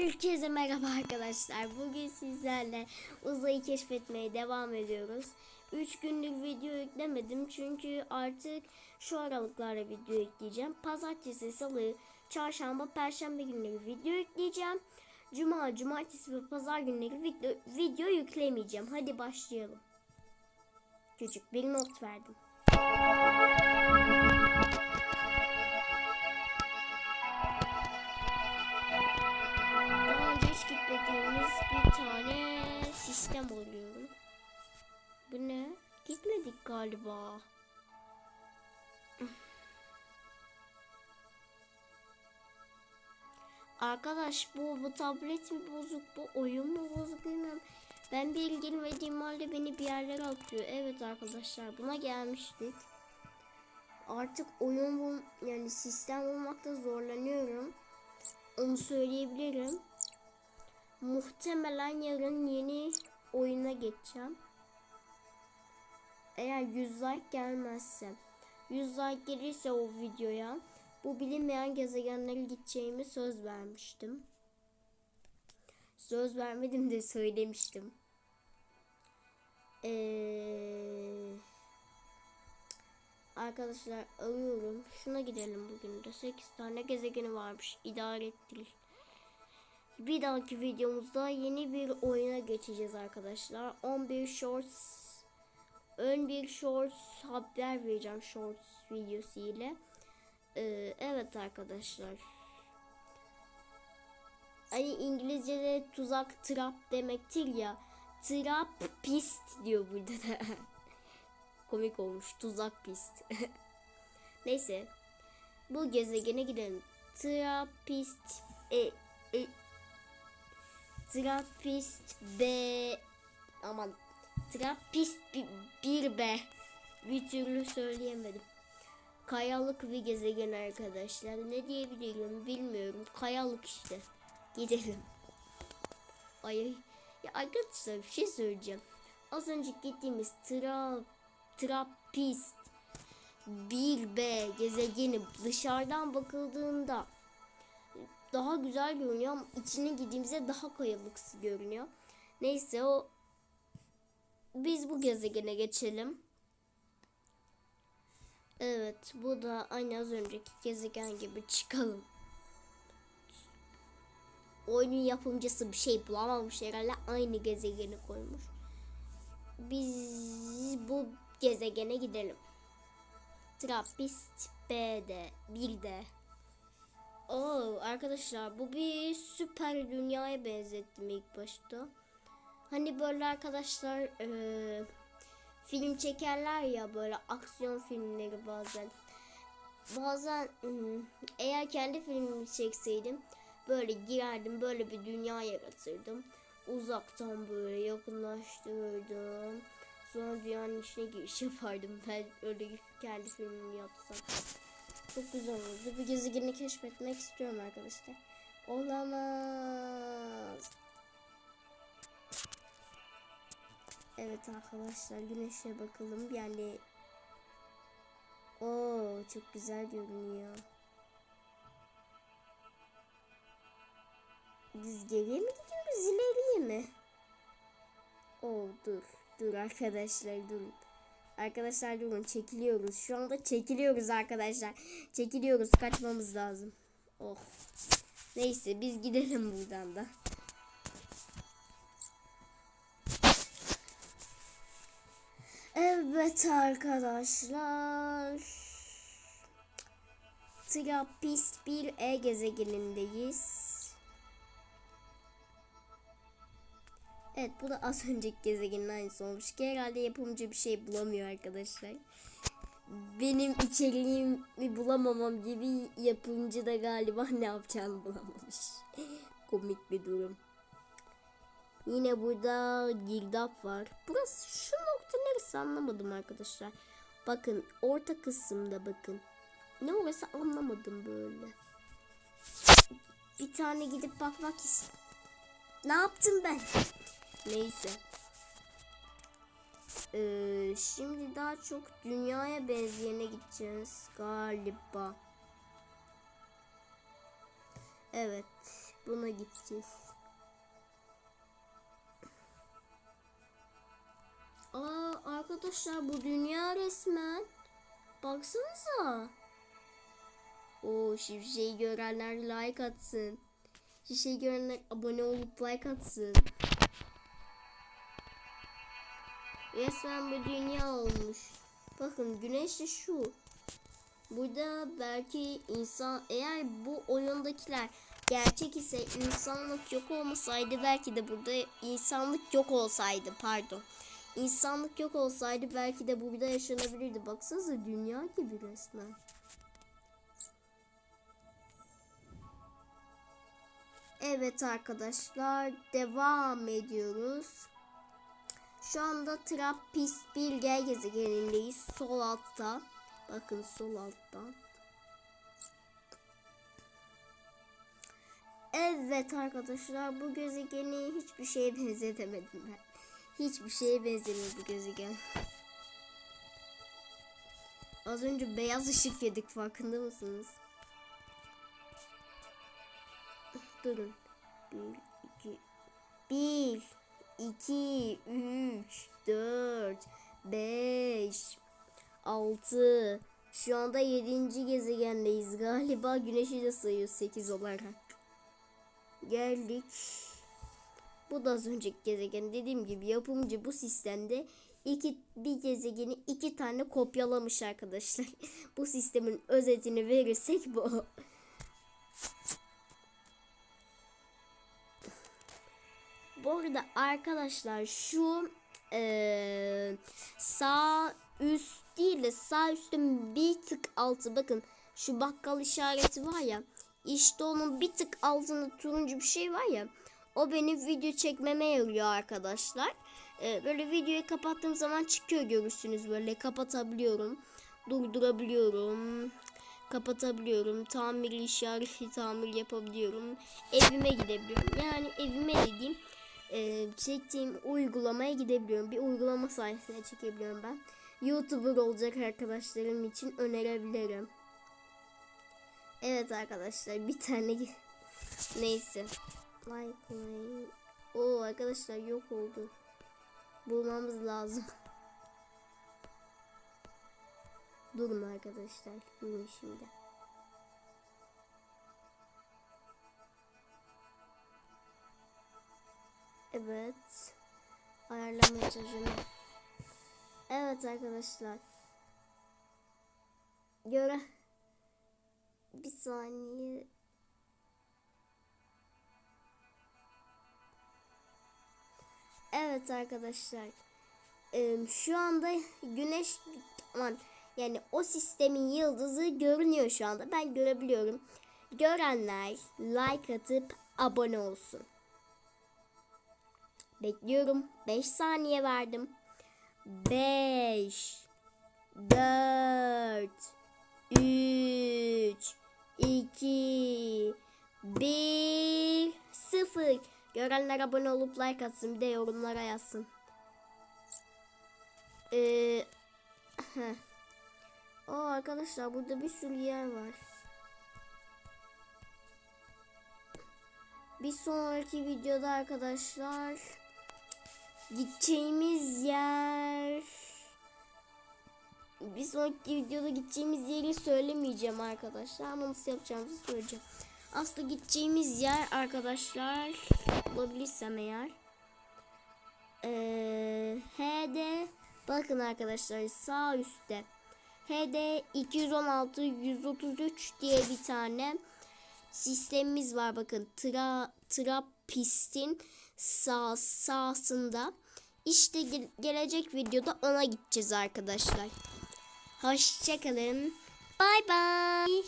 Herkese merhaba arkadaşlar. Bugün sizlerle uzayı keşfetmeye devam ediyoruz. 3 günlük video yüklemedim çünkü artık şu aralıklarla video yükleyeceğim. Pazartesi, salı, çarşamba, perşembe günleri video yükleyeceğim. Cuma, cumartesi ve pazar günleri video, video yüklemeyeceğim. Hadi başlayalım. Küçük bir not verdim. Gitmediğimiz bir tane sistem oluyorum. Bu ne? Gitmedik galiba. Arkadaş bu, bu tablet mi bozuk bu oyun mu bozuk bilmiyorum. Ben bir ilgilenmediğim halde beni bir yerlere atıyor. Evet arkadaşlar buna gelmiştik. Artık oyun bul yani sistem bulmakta zorlanıyorum. Onu söyleyebilirim. Muhtemelen yarın yeni oyuna geçeceğim. Eğer 100 like gelmezse 100 like gelirse o videoya bu bilinmeyen gezegenlere gideceğimi söz vermiştim. Söz vermedim de söylemiştim. Ee, arkadaşlar arıyorum. Şuna gidelim bugün de. 8 tane gezegeni varmış. İdare ettir. Bir dahaki videomuzda yeni bir oyuna geçeceğiz arkadaşlar. 11 shorts ön bir shorts haber vereceğim shorts videosu ile. Ee, evet arkadaşlar. Hani İngilizce'de tuzak trap demektir ya. Trap pist diyor burada da. Komik olmuş tuzak pist. Neyse. Bu gezegene gidelim. Trapist e, e, Trapist B aman Trapist bi- bir B bir türlü söyleyemedim. Kayalık bir gezegen arkadaşlar. Ne diyebilirim bilmiyorum. Kayalık işte. Gidelim. Ay. Ya arkadaşlar bir şey söyleyeceğim. Az önce gittiğimiz tra Trapist 1B gezegeni dışarıdan bakıldığında daha güzel görünüyor ama içine girdiğimizde daha kayalıksı görünüyor. Neyse o biz bu gezegene geçelim. Evet bu da aynı az önceki gezegen gibi çıkalım. Oyunun yapımcısı bir şey bulamamış herhalde aynı gezegeni koymuş. Biz bu gezegene gidelim. Trappist B'de 1'de. Oo arkadaşlar bu bir süper dünyaya benzettim ilk başta. Hani böyle arkadaşlar eee, film çekerler ya böyle aksiyon filmleri bazen. Bazen ım, eğer kendi filmimi çekseydim böyle girerdim böyle bir dünya yaratırdım. Uzaktan böyle yakınlaştırırdım. Sonra dünyanın içine giriş yapardım. Ben öyle kendi filmimi yapsam. Çok güzel olurdu. Bir gezegeni keşfetmek istiyorum arkadaşlar. Olamaz. Evet arkadaşlar güneşe bakalım. Yani o çok güzel görünüyor. Biz geriye mi gidiyoruz ileriye mi? Oo dur. Dur arkadaşlar durun. Arkadaşlar durun çekiliyoruz. Şu anda çekiliyoruz arkadaşlar. Çekiliyoruz kaçmamız lazım. Oh. Neyse biz gidelim buradan da. Evet arkadaşlar. Trapist bir E gezegenindeyiz. Evet bu da az önceki gezegenin aynısı olmuş ki herhalde yapımcı bir şey bulamıyor arkadaşlar. Benim içeriğimi bulamamam gibi yapımcı da galiba ne yapacağını bulamamış. Komik bir durum. Yine burada girdap var. Burası şu nokta neresi anlamadım arkadaşlar. Bakın orta kısımda bakın. Ne orası anlamadım böyle. Bir tane gidip bakmak ist. Ne yaptım ben? Neyse. Ee, şimdi daha çok dünyaya benzeyene gideceğiz galiba. Evet. Buna gideceğiz. Aa arkadaşlar bu dünya resmen. Baksanıza. Oo şifreyi görenler like atsın. Şifreyi görenler abone olup like atsın. Resmen bu dünya olmuş. Bakın güneş de şu. Burada belki insan eğer bu oyundakiler gerçek ise insanlık yok olmasaydı belki de burada insanlık yok olsaydı pardon. İnsanlık yok olsaydı belki de burada yaşanabilirdi. Baksanıza dünya gibi resmen. Evet arkadaşlar devam ediyoruz. Şu anda Trappist Bilge gezegenindeyiz. Sol altta. Bakın sol alttan. Evet arkadaşlar bu gezegeni hiçbir şeye benzetemedim ben. Hiçbir şeye benzemiyor bu gezegen. Az önce beyaz ışık yedik farkında mısınız? Durun. Bir, iki, bir, iki, üç, dört, beş, altı. Şu anda yedinci gezegendeyiz. Galiba güneşi de sayıyor sekiz olarak. Geldik. Bu da az önceki gezegen. Dediğim gibi yapımcı bu sistemde iki bir gezegeni iki tane kopyalamış arkadaşlar. bu sistemin özetini verirsek bu. Bu arada arkadaşlar şu eee, sağ üst değil de sağ üstün bir tık altı bakın şu bakkal işareti var ya işte onun bir tık altında turuncu bir şey var ya o benim video çekmeme yarıyor arkadaşlar. Eee, böyle videoyu kapattığım zaman çıkıyor görürsünüz böyle kapatabiliyorum durdurabiliyorum kapatabiliyorum. Tamirli işareti tamir yapabiliyorum. Evime gidebiliyorum. Yani evime dediğim e, çektiğim uygulamaya gidebiliyorum. Bir uygulama sayesinde çekebiliyorum ben. YouTuber olacak arkadaşlarım için önerebilirim. Evet arkadaşlar bir tane neyse. Like, like. Oo arkadaşlar yok oldu. Bulmamız lazım. Durun arkadaşlar. Durun şimdi. Evet. Ayarlamaya çalışıyorum. Evet arkadaşlar. Göre. Bir saniye. Evet arkadaşlar. Şu anda güneş aman yani o sistemin yıldızı görünüyor şu anda. Ben görebiliyorum. Görenler like atıp abone olsun. Bekliyorum. 5 saniye verdim. 5 4 3 2 1 0 Görenler abone olup like atsın. Bir de yorumlara yazsın. Ee. Aa, arkadaşlar burada bir sürü yer var. Bir sonraki videoda arkadaşlar gideceğimiz yer. Bir sonraki videoda gideceğimiz yeri söylemeyeceğim arkadaşlar. Ama nasıl yapacağımızı söyleyeceğim. Aslında gideceğimiz yer arkadaşlar bulabilirsem eğer. Ee, HD bakın arkadaşlar sağ üstte. HD 216 133 diye bir tane sistemimiz var. Bakın tra trapistin sağ sağsında işte ge gelecek videoda ona gideceğiz arkadaşlar. Hoşçakalın bay bay